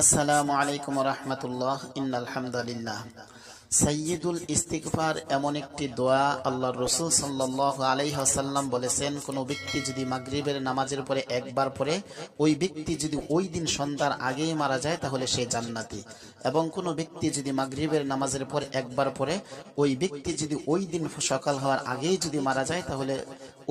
আসসালামু আলাইকুম রহমতুল্লাহ ইন্নালহামদুলিল্লাহ সাইয়্যিদুল ইস্তিগফার এমন একটি দোয়া আল্লাহর রসুল সাল্লাহ আলাইহাসাল্লাম বলেছেন, কোনো ব্যক্তি যদি মাগরিবের নামাজের পরে একবার পরে ওই ব্যক্তি যদি ওই দিন সন্ধ্যার আগেই মারা যায়, তাহলে সে জান্নাতি। এবং কোনো ব্যক্তি যদি মাগরিবের নামাজের পর একবার পরে ওই ব্যক্তি যদি ওই দিন সকাল হওয়ার আগেই যদি মারা যায়, তাহলে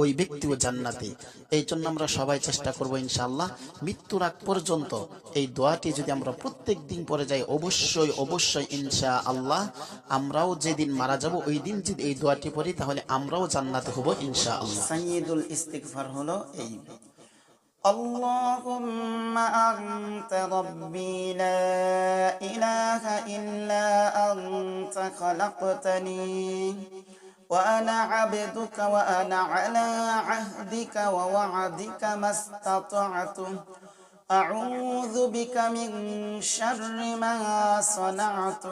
ওই ব্যক্তিও জান্নাতি এই জন্য আমরা সবাই চেষ্টা করব ইনশাআল্লাহ মৃত্যুর আগ পর্যন্ত এই দোয়াটি যদি আমরা প্রত্যেক দিন পরে যাই অবশ্যই অবশ্যই ইনশা আল্লাহ আমরাও যেদিন মারা যাব ওই দিন যদি এই দোয়াটি পড়ি তাহলে আমরাও জান্নাতে হব ইনশা আল্লাহ সাইয়্যিদুল ইস্তিগফার হলো এই اللهم أنت ربي لا إله إلا أنت خلقتني وأنا عبدك وأنا على عهدك ووعدك ما استطعت. أعوذ بك من شر ما صنعت.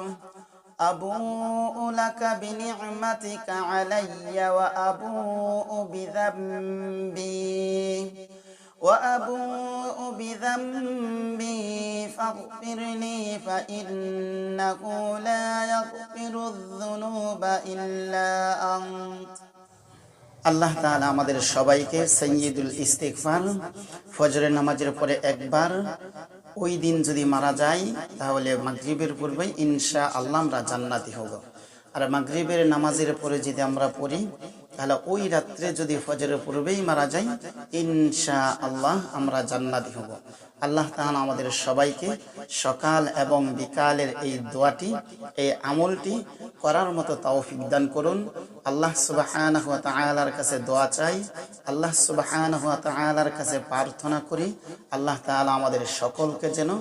أبوء لك بنعمتك علي وأبوء بذنبي. وأبوء بذنبي فاغفر لي فإنه لا يغفر الذنوب إلا أنت আল্লাহ তাআলা আমাদের সবাইকে সৈয়দুল ইস্তিগফার ফজরের নামাজের পরে একবার ওই দিন যদি মারা যায় তাহলে মাগরিবের পূর্বে ইনশা আল্লাহ আমরা জান্নাতি হব আর মাগরিবের নামাজের পরে যদি আমরা পড়ি তাহলে ওই রাত্রে যদি ফজরের পূর্বেই মারা যাই ইনশা আল্লাহ আমরা জান্নাতি হব। আল্লাহ তাআলা আমাদের সবাইকে সকাল এবং বিকালের এই দোয়াটি, এই আমলটি করার মতো তৌফিক দান করুন। আল্লাহ সুবহানাহু ওয়া তাআলার কাছে দোয়া চাই। আল্লাহ সুবহানাহু ওয়া তাআলার কাছে প্রার্থনা করি। আল্লাহ তাআলা আমাদের সকলকে যেন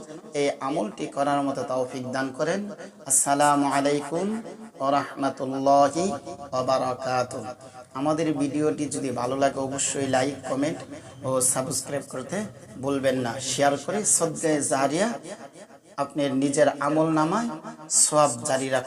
এই আমলটি করার মতো তৌফিক দান করেন। আসসালামু আলাইকুম ওয়া রাহমাতুল্লাহি ওয়া বারাকাতুহু। আমাদের ভিডিওটি যদি ভালো লাগে, অবশ্যই লাইক কমেন্ট ও সাবস্ক্রাইব করতে ভুলবেন না। শেয়ার করে সদ্গায় জারিয়া আপনার নিজের আমল নামায় সব জারি রাখুন।